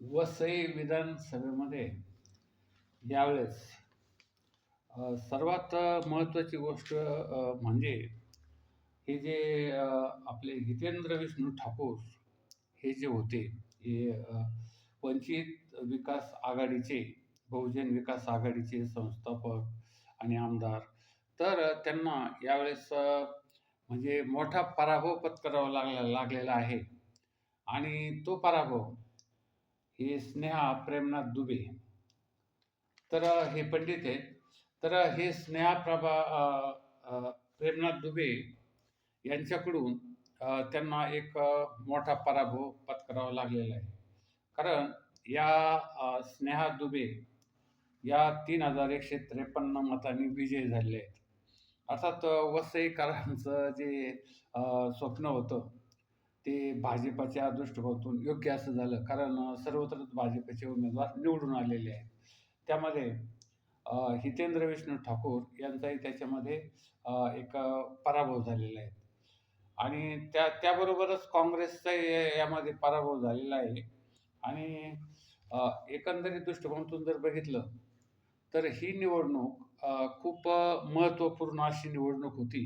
वसई विधानसभेमध्ये यावेळेस सर्वात महत्त्वाची गोष्ट म्हणजे हे जे आपले हितेंद्र विष्णू ठाकूर हे जे होते हे वंचित विकास आघाडीचे बहुजन विकास आघाडीचे संस्थापक आणि आमदार तर त्यांना यावेळेस म्हणजे मोठा पराभव पत्करावा लागला लागलेला आहे. आणि तो पराभव हे स्नेहा प्रेमनाथ दुबे. तर हे पंडित आहेत. तर हे स्नेहा प्रभा प्रेमनाथ दुबे यांच्याकडून त्यांना एक मोठा पराभव पत्करावा लागलेला आहे. कारण या स्नेहा दुबे या तीन हजार एकशे त्रेपन्न मतांनी विजयी झालेले आहेत. अर्थात वसईकरांचं जे स्वप्न होतं ते भाजपाच्या दृष्टिकोनातून योग्य असं झालं. कारण सर्वत्र सर्वत्रच भाजपचे उमेदवार निवडून आलेले आहेत. त्यामध्ये हितेंद्र विष्णू ठाकूर यांचाही त्याच्यामध्ये एक पराभव झालेला आहे. आणि त्या त्याबरोबरच काँग्रेसचाही यामध्ये पराभव झालेला आहे. आणि एकंदरीत दृष्टिकोनातून जर बघितलं तर ही निवडणूक खूप महत्त्वपूर्ण अशी निवडणूक होती.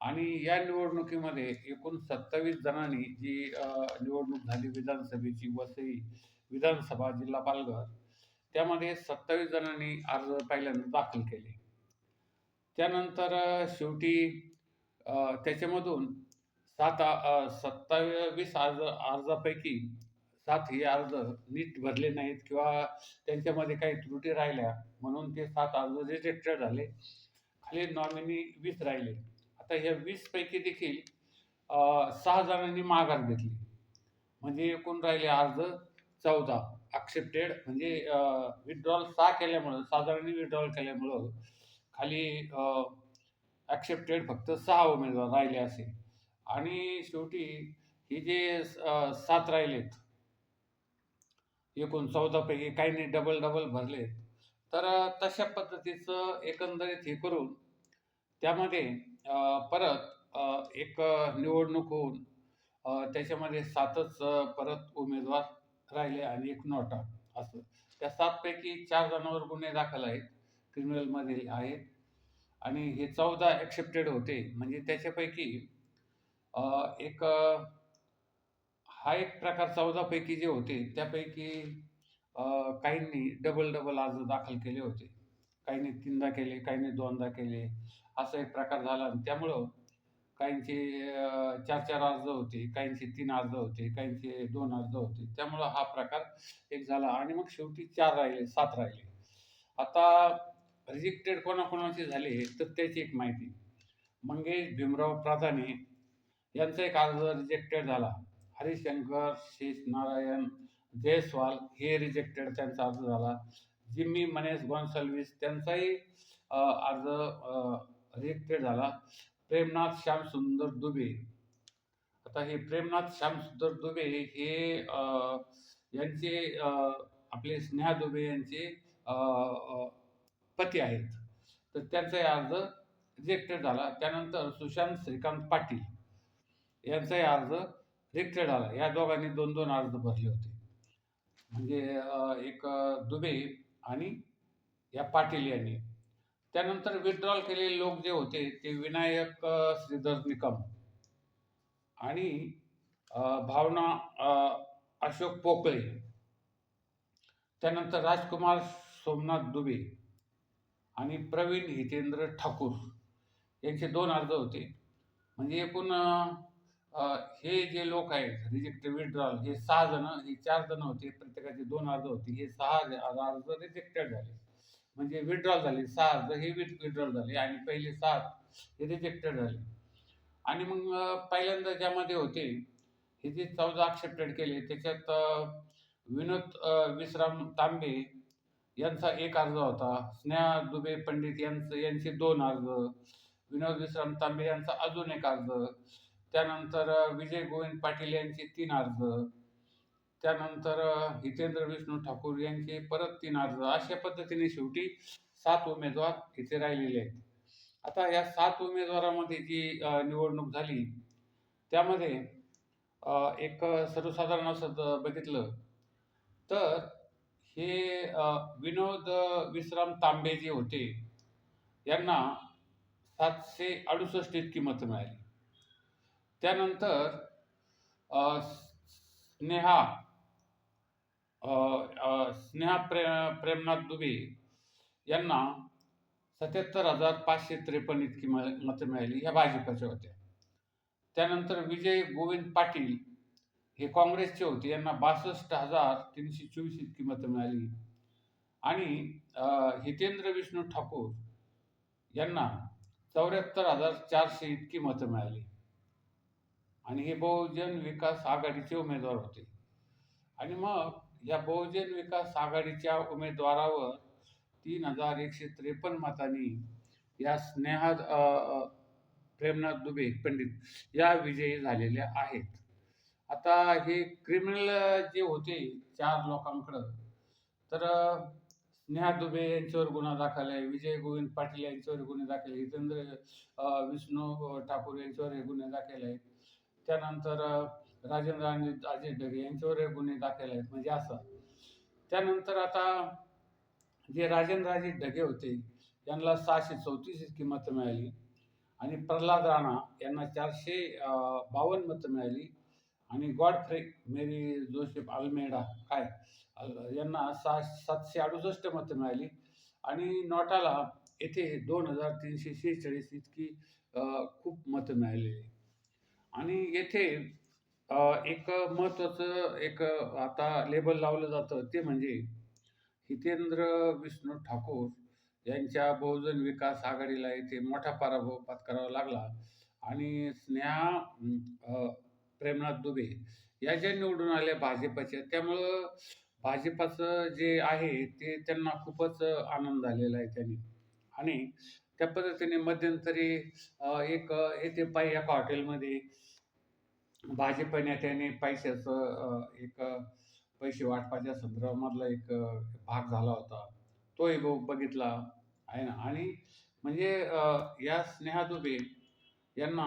आणि या निवडणुकीमध्ये एकूण सत्तावीस जणांनी जी निवडणूक झाली विधानसभेची वसई विधानसभा जिल्हा पालघर त्यामध्ये सत्तावीस जणांनी अर्ज पहिल्यांदा दाखल केले. त्यानंतर शेवटी त्याच्यामधून सात सत्तावीस अर्ज अर्जापैकी सात हे अर्ज नीट भरले नाहीत किंवा त्यांच्यामध्ये काही त्रुटी राहिल्या म्हणून ते सात अर्ज रिजेक्टेड झाले. खाली नॉमिनी वीस राहिले. आता ह्या वीसपैकी देखील सहा जणांनी माघार घेतली. म्हणजे एकूण राहिले अर्ज चौदा. ॲक्सेप्टेड म्हणजे विथड्रॉल सहा केल्यामुळं सहा जणांनी विथड्रॉल केल्यामुळं खाली ॲक्सेप्टेड फक्त सहा उमेदवार राहिले असे. आणि शेवटी हे जे सात राहिलेत एकूण चौदापैकी काहींनी डबल डबल भरले तर तशा पद्धतीचं एकंदरीत हे करून त्यामध्ये परत एक निवडणूक होऊन त्याच्यामध्ये सातच परत उमेदवार राहिले आणि एक नोटा असं. त्या सातपैकी चार जणांवर गुन्हे दाखल आहेत क्रिमिनलमध्ये आहेत. आणि हे चौदा ॲक्सेप्टेड होते. म्हणजे त्याच्यापैकी एक हा एक प्रकार चौदापैकी जे होते त्यापैकी काहींनी डबल डबल अर्ज दाखल केले होते. काहींनी तीनदा केले काहींनी दोनदा केले असा एक प्रकार झाला. आणि त्यामुळं काहींचे चार चार अर्ज होते काहींचे तीन अर्ज होते काहींचे दोन अर्ज होते. त्यामुळं हा प्रकार एक झाला. आणि मग शेवटी चार राहिले सात राहिले. आता रिजेक्टेड कोणाकोणाचे झाले तर त्याची एक माहिती. मंगेश भीमराव प्राधाने यांचा एक अर्ज रिजेक्टेड झाला. हरिशंकर शेष नारायण जयस्वाल हे रिजेक्टेड त्यांचा अर्ज झाला. जिम्मी मनेस गॉन्सल्विस त्यांचाही अर्ज रिजेक्टेड झाला. प्रेमनाथ श्यामसुंदर दुबे. आता हे प्रेमनाथ श्यामसुंदर दुबे हे यांचे आपले स्नेहा दुबे यांचे पती आहेत. तर त्यांचाही अर्ज रिजेक्टेड झाला. त्यानंतर सुशांत श्रीकांत पाटील यांचाही अर्ज रिजेक्टेड झाला. या दोघांनी दोन दोन अर्ज भरले होते. म्हणजे एक दुबे आणि या पाटील यांनी. त्यानंतर विथड्रॉल केलेले लोक जे होते ते विनायक श्रीधर निकम आणि भावना अशोक पोकळे. त्यानंतर राजकुमार सोमनाथ दुबे आणि प्रवीण हितेंद्र ठाकूर. यांचे दोन अर्ज होते. म्हणजे एकूण हे जे लोक आहेत रिजेक्ट विड्रॉल हे सहा जण हे चार जण होते प्रत्येकाचे दोन अर्ज होते हे सहा अर्ज रिजेक्टेड झाले. म्हणजे विड्रॉल झाले सहा अर्ज हे विड्रॉल झाले आणि पहिले सात हे रिजेक्टेड झाले. आणि मग पहिल्यांदा ज्यामध्ये होते हे जे चौदा ॲक्सेप्टेड केले त्याच्यात विनोद विश्राम तांबे यांचा एक अर्ज होता स्नेहा दुबे पंडित यांचं यांचे दोन अर्ज विनोद विश्राम तांबे यांचा अजून एक अर्ज त्यानंतर विजय गोविंद पाटील यांचे तीन अर्ज त्यानंतर हितेंद्र विष्णू ठाकूर यांचे परत तीन अर्ज अशा पद्धतीने शेवटी सात उमेदवार इथे राहिलेले आहेत. आता या सात उमेदवारामध्ये जी निवडणूक झाली त्यामध्ये एक सर्वसाधारण असं बघितलं तर हे विनोद विश्राम तांबे जे होते यांना सातशे अडुसष्ट इतकी मतं मिळाली. त्यानंतर स्नेहा स्नेहा प्रे प्रेमनाथ दुबे यांना सत्याहत्तर हजार पाचशे त्रेपन्न इतकी मतं मिळाली ह्या भाजपच्या होत्या. त्यानंतर विजय गोविंद पाटील हे काँग्रेसचे होते. यांना बासष्ट हजार तीनशे चोवीस इतकी मतं मिळाली. आणि हितेंद्र विष्णू ठाकूर यांना चौऱ्याहत्तर हजार चारशे इतकी मतं मिळाली. आणि हे बहुजन विकास आघाडीचे उमेदवार होते. आणि मग या बहुजन विकास आघाडीच्या उमेदवारावर तीन हजार एकशे त्रेपन्न मतांनी या स्नेहा प्रेमनाथ दुबे पंडित या विजयी झालेल्या आहेत. आता हे क्रिमिनल जे होते चार लोकांकडं तर स्नेहा दुबे यांच्यावर गुन्हा दाखल आहे विजय गोविंद पाटील यांच्यावर गुन्हे दाखल आहे हितेंद्र विष्णू ठाकूर यांच्यावर हे गुन्हे दाखल आहेत. त्यानंतर राजेंद्र आणि अजित ढगे यांच्यावर गुन्हे दाखल आहेत. म्हणजे असं. त्यानंतर आता जे राजेंद्र अजित ढगे होते यांना सहाशे चौतीस इतकी मतं मिळाली. आणि प्रल्हाद राणा यांना चारशे बावन्न मतं मिळाली. आणि गॉडफ्रे मेरी जोसेफ अल्मेडा काय अल- यांना सहा सातशे अडुसष्ट मतं मिळाली. आणि नोटाला येथे दोन हजार तीनशे शेहेचाळीस इतकी खूप मतं मिळालेली. आणि येथे एक महत्त्वाचं एक आता लेबल लावलं जातं ते म्हणजे हितेंद्र विष्णू ठाकूर यांच्या बहुजन विकास आघाडीला येथे मोठा पराभव पत्करावा लागला. आणि स्नेहा प्रेमनाथ दुबे या ज्या निवडून आल्या भाजपाच्या. त्यामुळं भाजपाचं जे आहे ते त्यांना खूपच आनंद झालेला आहे त्यांनी. आणि त्या पद्धतीने मध्यंतरी एक येथे पायी एका हॉटेलमध्ये भाजप नेत्याने पैशाचं एक पैसे वाटपाच्या संदर्भामधला एक भाग झाला होता. तोही बघितला आहे ना. आणि म्हणजे या स्नेहा दुबे यांना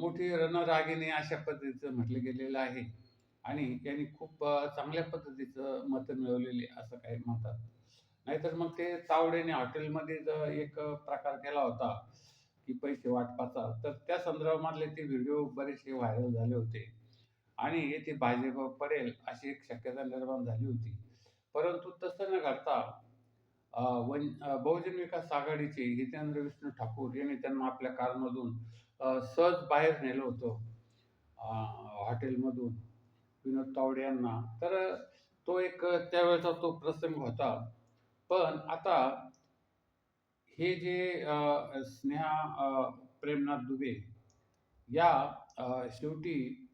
मोठी रणरागिणी अशा पद्धतीचं म्हटलं गेलेलं आहे. आणि यांनी खूप चांगल्या पद्धतीचं मतं मिळवलेली असं काही म्हणतात. नाहीतर मग ते तावडेने हॉटेलमध्ये एक प्रकार केला होता की पैसे वाटपाचा तर त्या संदर्भामधले ते व्हिडिओ बरेचसे व्हायरल झाले होते. आणि येथे भाजप पडेल अशी एक शक्यता निर्माण झाली होती. परंतु तसं न घडता वन बहुजन विकास आघाडीचे हितेंद्र विष्णू ठाकूर यांनी त्यांना आपल्या कारमधून सहज बाहेर नेलं होतं हॉटेलमधून. विनोद तावडे यांना. तर तो एक त्यावेळेचा तो प्रसंग होता पण आता हे जे स्नेहा प्रेमनाथ दुबे या शेवटी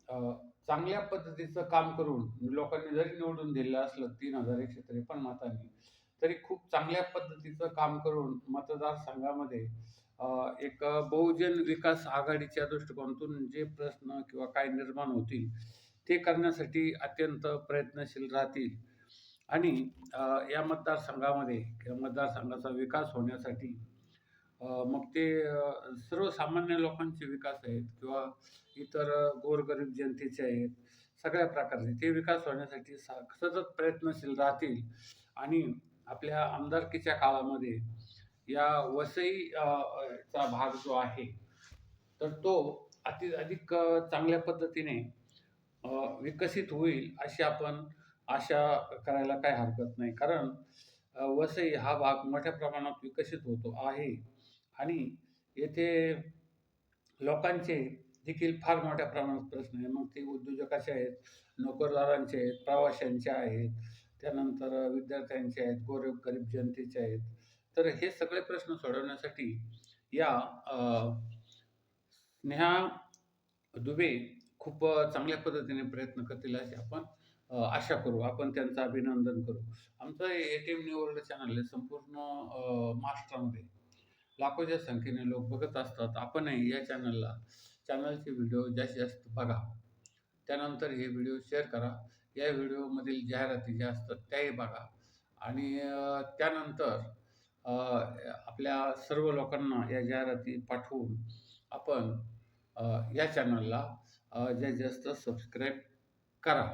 चांगल्या पद्धतीचं काम करून लोकांनी जरी निवडून दिलं असलं तीन हजार एकशे त्रेपन्न मतांनी तरी खूप चांगल्या पद्धतीचं काम करून मतदारसंघामध्ये एक बहुजन विकास आघाडीच्या दृष्टिकोनातून जे प्रश्न किंवा काय निर्माण होतील ते करण्यासाठी अत्यंत प्रयत्नशील राहतील. आणि या मतदारसंघामध्ये किंवा मतदारसंघाचा विकास होण्यासाठी मग ते सर्वसामान्य लोकांचे विकास आहेत किंवा इतर गोरगरीब जनतेचे आहेत सगळ्या प्रकारचे ते विकास होण्यासाठी सा सतत प्रयत्नशील राहतील. आणि आपल्या आमदारकीच्या काळामध्ये या वसई चा भाग जो आहे तर तो अति अधिक चांगल्या पद्धतीने विकसित होईल अशी आपण आशा करायला काय हरकत नाही. कारण वसई हा भाग मोठ्या प्रमाणात विकसित होतो आहे. आणि येथे लोकांचे देखील फार मोठ्या प्रमाणात प्रश्न आहे. मग ते उद्योजकाचे आहेत नोकरदारांचे आहेत प्रवाशांचे आहेत त्यानंतर विद्यार्थ्यांचे आहेत गोरब गरीब जनतेचे आहेत. तर हे सगळे प्रश्न सोडवण्यासाठी या स्नेहा दुबे खूप चांगल्या पद्धतीने प्रयत्न करतील असे आपण आशा करू आपण त्यांचं अभिनंदन करू. आमचं A T M new world channel आहे संपूर्ण महाराष्ट्रामध्ये लाखोच्या संख्येने लोक बघत असतात. आपणही या चॅनलला चॅनलचे व्हिडिओ जास्तीत जास्त बघा. त्यानंतर हे व्हिडिओ शेअर करा. या व्हिडिओमधील जाहिराती ज्या असतात त्याही बघा. आणि त्यानंतर आपल्या सर्व लोकांना या जाहिराती पाठवून आपण या चॅनलला जास्तीत जास्त सबस्क्राईब करा.